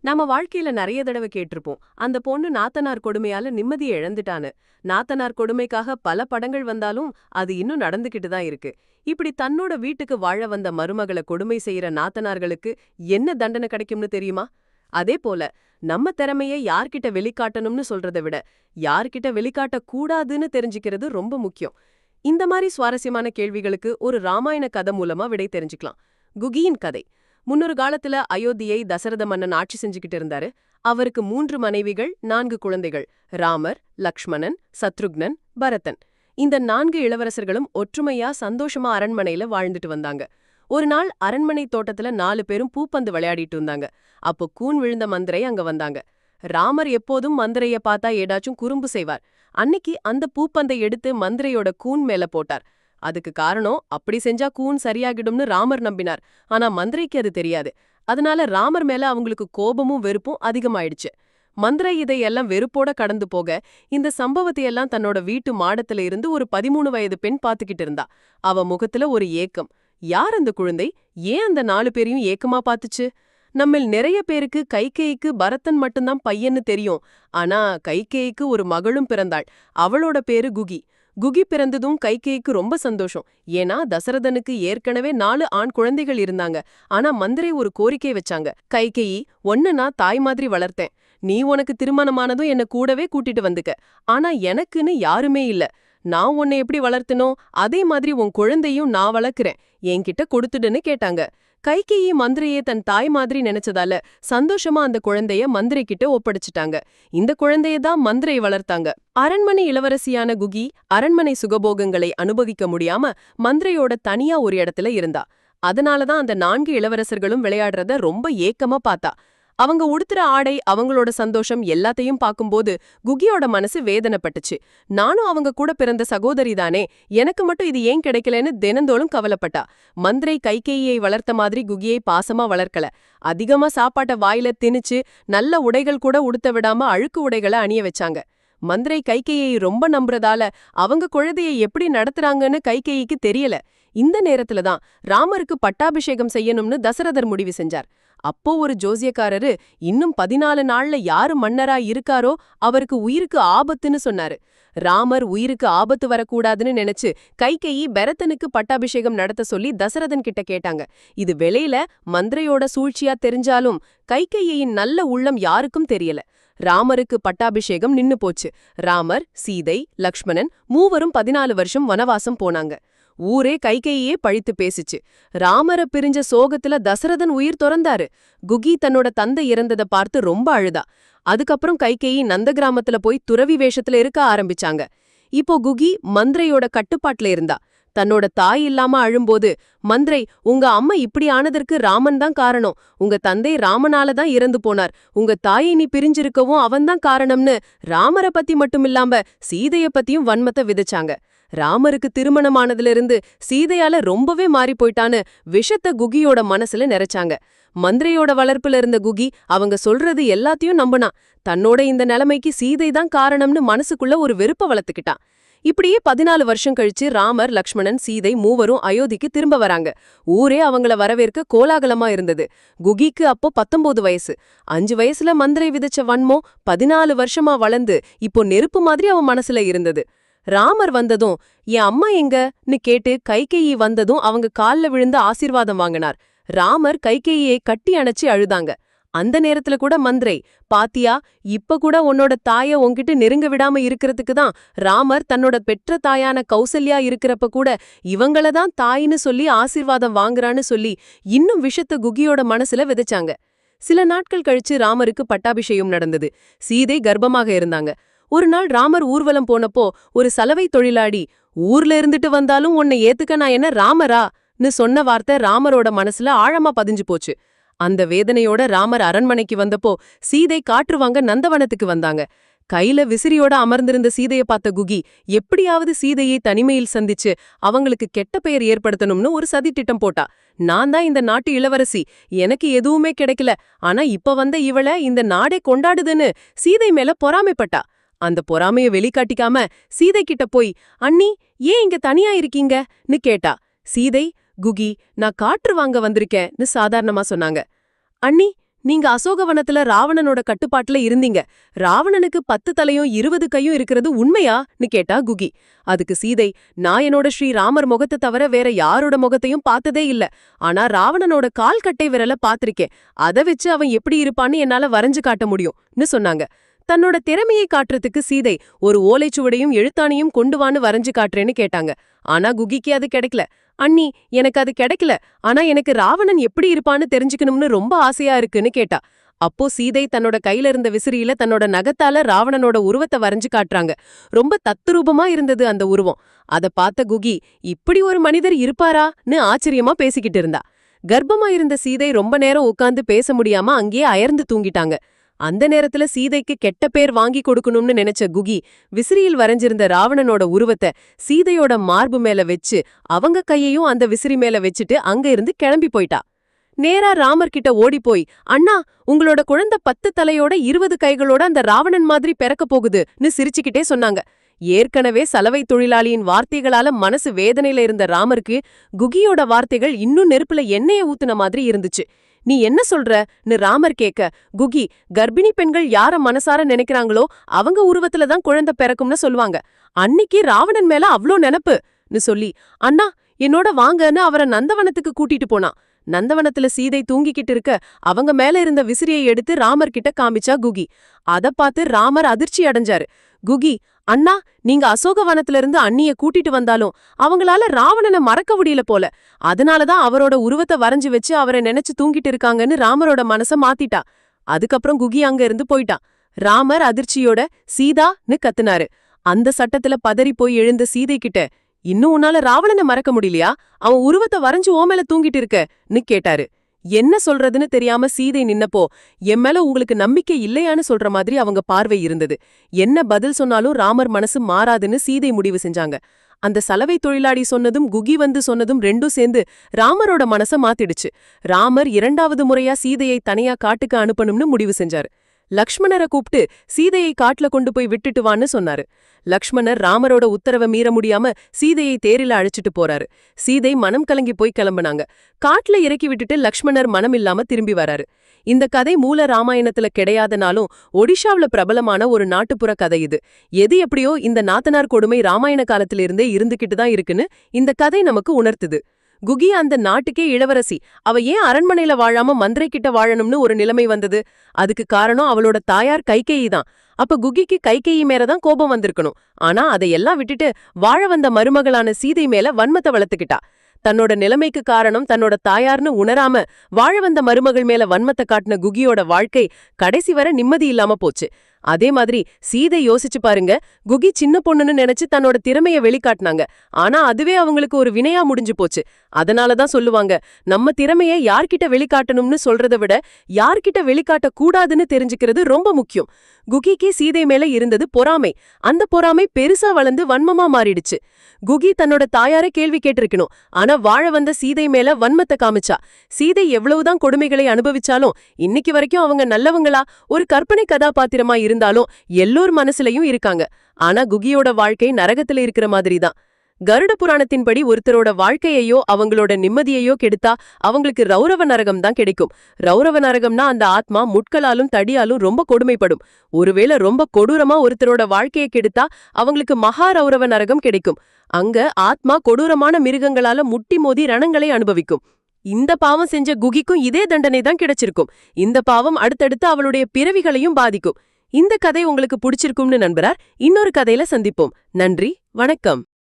நம்ம வாழ்க்கையில நிறைய தடவை கேட்டிருப்போம். அந்த பொண்ணு நாத்தனார் கொடுமையால நிம்மதியை இழந்துட்டான்னு. நாத்தனார் கொடுமைக்காக பல படங்கள் வந்தாலும் அது இன்னும் நடந்துகிட்டு தான் இருக்கு. இப்படி தன்னோட வீட்டுக்கு வாழ வந்த மருமகளை கொடுமை செய்யற நாத்தனார்களுக்கு என்ன தண்டனை கிடைக்கும்னு தெரியுமா? அதே போல நம்ம திறமைய யார்கிட்ட வெளிக்காட்டணும்னு சொல்றதை விட யார்கிட்ட வெளிக்காட்ட கூடாதுன்னு தெரிஞ்சுக்கிறது ரொம்ப முக்கியம். இந்த மாதிரி சுவாரஸ்யமான கேள்விகளுக்கு ஒரு ராமாயண கதை மூலமா விடை தெரிஞ்சுக்கலாம். குகியின் கதை. முன்னொரு காலத்துல அயோத்தியை தசரத மன்னன் ஆட்சி செஞ்சுக்கிட்டு இருந்தாரு. அவருக்கு மூன்று மனைவிகள் நான்கு குழந்தைகள் ராமர் லக்ஷ்மணன் சத்ருக்னன் பரதன். இந்த நான்கு இளவரசர்களும் ஒற்றுமையா சந்தோஷமா அரண்மனையில வாழ்ந்துட்டு வந்தாங்க. ஒரு நாள் அரண்மனை தோட்டத்துல நாலு பேரும் பூப்பந்து விளையாடிட்டு இருந்தாங்க. அப்போ கூன் விழுந்த மந்திரை அங்க வந்தாங்க. ராமர் எப்போதும் மந்திரைய பார்த்தா ஏதாச்சும் குறும்பு செய்வார். அன்னைக்கு அந்த பூப்பந்தை எடுத்து மந்திரையோட கூன் மேல போட்டார். அதுக்கு காரணம் அப்படி செஞ்சா கூன் சரியாகிடும்னு ராமர் நம்பினார். ஆனா மந்திரைக்கு அது தெரியாது. அதனால ராமர் மேல அவங்களுக்கு கோபமும் வெறுப்பும் அதிகமாயிடுச்சு. மந்திரை இதையெல்லாம் வெறுப்போட கடந்து போக இந்த சம்பவத்தையெல்லாம் தன்னோட வீட்டு மாடத்துல இருந்து ஒரு பதிமூணு வயது பெண் பாத்துக்கிட்டு இருந்தா. அவ முகத்துல ஒரு ஏக்கம். யார் அந்த குழந்தை? ஏன் அந்த நாலு பேரையும் ஏக்கமா பாத்துச்சு? நம்மில் நிறைய பேருக்கு கைகேயிக்கு பரத்தன் மட்டும்தான் பையன்னு தெரியும். ஆனா கைகேயிக்கு ஒரு மகளும் பிறந்தாள். அவளோட பேரு குகி. குகி பிறந்ததும் கைகேயிக்கு ரொம்ப சந்தோஷம். ஏன்னா தசரதனுக்கு ஏற்கனவே நாலு ஆண் குழந்தைகள் இருந்தாங்க. ஆனா மந்திரை ஒரு கோரிக்கை வச்சாங்க. கைகேயி ஒன்னு நான் தாய் மாதிரி வளர்த்தேன். நீ உனக்கு திருமணமானதும் என்ன கூடவே கூட்டிட்டு வந்துக்க. ஆனா எனக்குன்னு யாருமே இல்ல. நான் உன்னை எப்படி வளர்த்தனோ அதே மாதிரி உன் குழந்தையும் நான் வளர்க்கிறேன். என்கிட்ட கொடுத்துடுன்னு கேட்டாங்க. கைகேயி மந்திரியை தன் தாய் மாதிரி நினைச்சதால சந்தோஷமா அந்த குழந்தைய மந்திரி கிட்ட ஒப்படைச்சிட்டாங்க. இந்த குழந்தைய தான் மந்திரை வளர்த்தாங்க. அரண்மனை இளவரசியான குகி அரண்மனை சுகபோகங்களை அனுபவிக்க முடியாம மந்திரையோட தனியா ஒரு இடத்துல இருந்தா. அதனாலதான் அந்த நான்கு இளவரசர்களும் விளையாடுறத ரொம்ப ஏக்கமா பார்த்தா. அவங்க உடுத்துற ஆடை அவங்களோட சந்தோஷம் எல்லாத்தையும் பார்க்கும்போது குகியோட மனசு வேதனைப்பட்டுச்சு. நானும் அவங்க கூட பிறந்த சகோதரி தானே எனக்கு மட்டும் இது ஏன் கிடைக்கலன்னு தினந்தோளும் கவலைப்பட்டா. மந்திரை கைகேயை வளர்த்த மாதிரி குகியை பாசமா வளர்க்கல. அதிகமா சாப்பாட்ட வாயில திணிச்சு நல்ல உடைகள் கூட உடுத்த விடாம அழுக்கு உடைகளை அணிய வச்சாங்க. மந்திரை கைகையை ரொம்ப நம்புறதால அவங்க குழந்தையை எப்படி நடத்துறாங்கன்னு கைகேயிக்கு தெரியல. இந்த நேரத்துல தான் ராமருக்கு பட்டாபிஷேகம் செய்யணும்னு தசரதர் முடிவு செஞ்சார். அப்போ ஒரு ஜோசியக்காரரு இன்னும் பதினாலு நாள்ல யாரு மன்னரா இருக்காரோ அவருக்கு உயிருக்கு ஆபத்துன்னு சொன்னாரு. ராமர் உயிருக்கு ஆபத்து வரக்கூடாதுன்னு நினைச்சு கைகையி பரதனுக்கு பட்டாபிஷேகம் நடத்த சொல்லி தசரதன் கிட்ட கேட்டாங்க. இது வெளியில மந்திரையோட சூழ்ச்சியா தெரிஞ்சாலும் கைகையின் நல்ல உள்ளம் யாருக்கும் தெரியல. ராமருக்கு பட்டாபிஷேகம் நின்னு போச்சு. ராமர் சீதை லக்ஷ்மணன் மூவரும் பதினாலு வருஷம் வனவாசம் போனாங்க. ஊரே கைகையே பழித்து பேசிச்சு. ராமர பிரிஞ்ச சோகத்துல தசரதன் உயிர் துறந்தாரு. குகி தன்னோட தந்தை இறந்தத பார்த்து ரொம்ப அழுதா. அதுக்கப்புறம் கைகேயி நந்த கிராமத்துல போய் துறவி வேஷத்துல இருக்க ஆரம்பிச்சாங்க. இப்போ குகி மந்திரையோட கட்டுப்பாட்டுல இருந்தா. தன்னோட தாய் இல்லாம அழும்போது மந்திரை உங்க அம்மா இப்படி ஆனதற்கு ராமன் தான் காரணம். உங்க தந்தை ராமனால தான் இறந்து போனார். உங்க தாயை நீ பிரிஞ்சிருக்கவும் அவன்தான் காரணம்னு ராமரை பத்தி மட்டும் இல்லாம சீதைய பத்தியும் வன்மத்தை விதைச்சாங்க. ராமருக்கு திருமணமானதிலிருந்து சீதையால ரொம்பவே மாறி போயிட்டான்னு விஷத்த குகியோட மனசுல நிறைச்சாங்க மந்திரையோட வளர்ப்புல இருந்த குகி அவங்க சொல்றது எல்லாத்தையும் நம்பினான். தன்னோட இந்த நிலைமைக்கு சீதை தான் காரணம்னு மனசுக்குள்ள ஒரு வெறுப்ப வளர்த்துக்கிட்டான். இப்படியே பதினாலு வருஷம் கழிச்சு ராமர் லக்ஷ்மணன் சீதை மூவரும் அயோத்திக்கு திரும்ப வராங்க. ஊரே அவங்கள வரவேற்க கோலாகலமா இருந்தது. குகிக்கு அப்போ பத்தொன்பது வயசு. அஞ்சு வயசுல மந்திரை விதைச்ச வன்மோ பதினாலு வருஷமா வளர்ந்து இப்போ நெருப்பு மாதிரி அவன் மனசுல இருந்தது. ராமர் வந்ததும் என் அம்மா எங்கன்னு கேட்டு கைகேயி வந்ததும் அவங்க கால்ல விழுந்து ஆசீர்வாதம் வாங்கினார். ராமர் கைகேயை கட்டி அணைச்சு அழுதாங்க. அந்த நேரத்துல கூட மந்திரை பாத்தியா இப்ப கூட உன்னோட தாய உன்கிட்ட நெருங்க விடாம இருக்கிறதுக்கு தான் ராமர் தன்னோட பெற்ற தாயான கௌசல்யா இருக்கிறப்ப கூட இவங்கள தான் தாயின்னு சொல்லி ஆசீர்வாதம் வாங்குறான்னு சொல்லி இன்னும் விஷத்த குகியோட மனசுல விதைச்சாங்க. சில நாட்கள் கழிச்சு ராமருக்கு பட்டாபிஷேகம் நடந்தது. சீதை கர்ப்பமாக இருந்தாங்க. ஒரு நாள் ராமர் ஊர்வலம் போனப்போ ஒரு சலவை தொழிலாடி ஊர்ல இருந்துட்டு வந்தாலும் உன்னை ஏத்துக்க நான் என்ன ராமரான்னு சொன்ன வார்த்தை ராமரோட மனசுல ஆழமா பதிஞ்சு போச்சு. அந்த வேதனையோட ராமர் அரண்மனைக்கு வந்தப்போ சீதை காற்றுவாங்க நந்தவனத்துக்கு வந்தாங்க. கையில விசிறியோட அமர்ந்திருந்த சீதைய பார்த்த குகி எப்படியாவது சீதையை தனிமையில் சந்திச்சு அவங்களுக்கு கெட்ட பெயர் ஏற்படுத்தணும்னு ஒரு சதி திட்டம் போட்டா. நான் தான் இந்த நாட்டு இளவரசி எனக்கு எதுவுமே கிடைக்கல. ஆனா இப்ப வந்த இவள இந்த நாடே கொண்டாடுதுன்னு சீதை மேல பொறாமைப்பட்டா. அந்த பொறாமைய வெளிக்காட்டிக்காம சீதை கிட்ட போய் அண்ணி ஏன் இங்க தனியா இருக்கீங்கன்னு கேட்டா சீதை குகி நான் காற்று வாங்க வந்திருக்கேன்னு சாதாரணமா சொன்னாங்க. அண்ணி நீங்க அசோகவனத்துல ராவணனோட கட்டுப்பாட்டுல இருந்தீங்க. ராவணனுக்கு பத்து தலையும் இருபது கையும் இருக்கிறது உண்மையான்னு கேட்டா குகி. அதுக்கு சீதை நான் என்னோட ஸ்ரீராமர் முகத்தை தவிர வேற யாரோட முகத்தையும் பார்த்ததே இல்ல. ஆனா ராவணனோட கால் கட்டை விரல பாத்திருக்கேன் அத வச்சு அவன் எப்படி இருப்பான்னு என்னால வரைஞ்சு காட்ட முடியும்னு சொன்னாங்க. தன்னோட திறமையை காட்டுறதுக்கு சீதை ஒரு ஓலைச்சுவடையும் எழுத்தாணியும் கொண்டு வான்னு வரைஞ்சு காட்டுறேன்னு கேட்டாங்க. ஆனா குகிக்கு அது கிடைக்கல. அண்ணி எனக்கு அது கிடைக்கல. ஆனா எனக்கு ராவணன் எப்படி இருப்பான்னு தெரிஞ்சுக்கணும்னு ரொம்ப ஆசையா இருக்குன்னு கேட்டா. அப்போ சீதை தன்னோட கையில இருந்த விசிறியில தன்னோட நகத்தால ராவணனோட உருவத்தை வரைஞ்சு காட்டுறாங்க. ரொம்ப தத்துரூபமா இருந்தது அந்த உருவம். அத பார்த்த குகி இப்படி ஒரு மனிதர் இருப்பாரான்னு ஆச்சரியமா பேசிக்கிட்டு இருந்தா. கர்ப்பமா இருந்த சீதை ரொம்ப நேரம் உட்காந்து பேச முடியாம அங்கேயே அயர்ந்து தூங்கிட்டாங்க. அந்த நேரத்துல சீதைக்கு கெட்ட பேர் வாங்கி கொடுக்கணும்னு நினைச்ச குகி விசிறியில் வரைஞ்சிருந்த ராவணனோட உருவத்தை சீதையோட மார்பு மேல வச்சு அவங்க கையையும் அந்த விசிறி மேல வச்சுட்டு அங்க இருந்து கிளம்பி போயிட்டா. நேரா ராமர் கிட்ட ஓடி போய் அண்ணா உங்களோட குழந்தை பத்து தலையோட இருபது கைகளோட அந்த ராவணன் மாதிரி பிறக்க போகுதுன்னு சிரிச்சுக்கிட்டே சொன்னாங்க. ஏற்கனவே சலவை தொழிலாளியின் வார்த்தைகளால மனசு வேதனையில இருந்த ராமருக்கு குகியோட வார்த்தைகள் இன்னும் நெருப்புல எண்ணெய ஊத்துன மாதிரி இருந்துச்சு. நீ என்ன சொல்றன்னு ராமர் கேக்க குகி கர்ப்பிணி பெண்கள் யார மனசார நினைக்கிறாங்களோ அவங்க உருவத்துல தான் குழந்தை பிறக்கும்னு சொல்லுவாங்க. அன்னிக்கு ராவணன் மேல அவ்ளோ நினப்புன்னு சொல்லி அண்ணா என்னோட வாங்கன்னு அவரை நந்தவனத்துக்கு கூட்டிட்டு போனான் நந்தவனத்துல சீதை தூங்கிக்கிட்டு இருக்க அவங்க மேல இருந்த விசிறியை எடுத்து ராமர் கிட்ட காமிச்சா குகி. அத பார்த்து ராமர் அதிர்ச்சி அடைஞ்சாரு. குகி அண்ணா நீங்க அசோகவனத்திலிருந்து அண்ணிய கூட்டிட்டு வந்தாலும் அவங்களால ராவணனை மறக்க முடியல போல. அதனாலதான் அவரோட உருவத்தை வரைஞ்சு வச்சு அவரை நினைச்சு தூங்கிட்டு இருக்காங்கன்னு ராமரோட மனச மாத்திட்டா. அதுக்கப்புறம் குகி அங்க இருந்து போயிட்டான் ராமர் அதிர்ச்சியோட சீதான்னு கத்துனாரு. அந்த சட்டத்துல பதறி போய் எழுந்த சீதை கிட்ட இன்னும் உன்னால ராவணனை மறக்க முடியலையா? அவன் உருவத்தை வரைஞ்சு ஓமேல தூங்கிட்டு இருக்கன்னு கேட்டாரு. என்ன சொல்றதுன்னு தெரியாம சீதை நின்னப்போ என் மேல உங்களுக்கு நம்பிக்கை இல்லையான்னு சொல்ற மாதிரி அவங்க பார்வை இருந்தது. என்ன பதில் சொன்னாலும் ராமர் மனசு மாறாதுன்னு சீதை முடிவு செஞ்சாங்க. அந்த சலவை தொழிலாளி சொன்னதும் குகி வந்து சொன்னதும் ரெண்டும் சேர்ந்து ராமரோட மனச மாத்திடுச்சு. ராமர் இரண்டாவது முறையா சீதையை தனியா காட்டுக்கு அனுப்பணும்னு முடிவு செஞ்சாரு. லக்ஷ்மணரை கூப்பிட்டு சீதையை காட்டுல கொண்டு போய் விட்டுட்டு வான்னு சொன்னாரு. லக்ஷ்மணர் ராமரோட உத்தரவை மீற முடியாம சீதையை தேரில அழைச்சிட்டு போறாரு. சீதை மனம் கலங்கி போய் கிளம்புனாங்க. காட்டுல இறக்கி விட்டுட்டு லக்ஷ்மணர் மனம் இல்லாம திரும்பி வராரு. இந்த கதை மூல ராமாயணத்துல கிடையாதனாலும் ஒடிஷாவுல பிரபலமான ஒரு நாட்டுப்புற கதை இது. எது எப்படியோ இந்த நாத்தனார் கொடுமை ராமாயண காலத்திலிருந்தே இருந்துகிட்டு தான் இருக்குன்னு இந்த கதை நமக்கு உணர்த்துது. குகி அந்த நாட்டுக்கே இளவரசி. அவ ஏன் அரண்மனையில வாழாம மந்திரை கிட்ட வாழணும்னு ஒரு நிலைமை வந்தது? அதுக்கு காரணம் அவளோட தாயார் கைகேயி தான். அப்ப குகிக்கு கைகேயி மேலதான் கோபம் வந்திருக்கணும். ஆனா அதையெல்லாம் விட்டுட்டு வாழ வந்த மருமகளான சீதை மேல வன்மத்தை வளர்த்துக்கிட்டா. தன்னோட நிலைமைக்கு காரணம் தன்னோட தாயார்னு உணராம வாழ வந்த மருமகள் மேல வன்மத்தை காட்டின குகியோட வாழ்க்கை கடைசி வர நிம்மதி இல்லாம போச்சு. அதே மாதிரி சீதை யோசிச்சு பாருங்க குகி சின்ன பொண்ணுன்னு நினைச்சு தன்னோட திறமைய வெளிக்காட்டினாங்க. ஆனா அதுவே அவங்களுக்கு ஒரு வினையா முடிஞ்சு போச்சு. அதனாலதான் சொல்லுவாங்க நம்ம திறமைய யார்கிட்ட வெளிக்காட்டணும்னு சொல்றத விட யார்கிட்ட வெளிக்காட்ட கூடாதுன்னு தெரிஞ்சுக்கிறது ரொம்ப முக்கியம். குகிக்கு சீதை மேல இருந்தது பொறாமை. அந்த பொறாமை பெருசா வளர்ந்து வன்மமா மாறிடுச்சு. குகி தன்னோட தாயார கேள்வி கேட்டிருக்கணும். ஆனா வாழ வந்த சீதை மேல வன்மத்தை காமிச்சா. சீதை எவ்வளவுதான் கொடுமைகளை அனுபவிச்சாலும் இன்னைக்கு வரைக்கும் அவங்க நல்லவங்களா? ஒரு கற்பனை கதாபாத்திரமா இருந்தாலும் எல்லோர் மனசுலயும் இருக்காங்க. ஆனா குகியோட வாழ்க்கை நரகத்துல இருக்கிற மாதிரி தான் கருட புராணத்தின்படி ஒருத்தரோட வாழ்க்கையையோ அவங்களோட நிம்மதியையோ கெடுத்தா அவங்களுக்கு ரௌரவ நரகம் தான் கிடைக்கும். ரௌரவ நரகம்னா அந்த ஆத்மா முட்களாலும் தடியாலும் ரொம்ப கொடுமைப்படும். ஒருவேளை ரொம்ப கொடூரமா ஒருத்தரோட வாழ்க்கையை கெடுத்தா அவங்களுக்கு மகா ரௌரவ நரகம் கிடைக்கும். அங்க ஆத்மா கொடூரமான மிருகங்களால முட்டி மோதி ரணங்களை அனுபவிக்கும். இந்த பாவம் செஞ்ச குகிக்கும் இதே தண்டனை தான் கிடைச்சிருக்கும். இந்த பாவம் அடுத்தடுத்து அவளுடைய பிறவிகளையும் பாதிக்கும். இந்த கதை உங்களுக்கு பிடிச்சிருக்கும்னு நண்பரார் இன்னொரு கதையில சந்திப்போம். நன்றி வணக்கம்.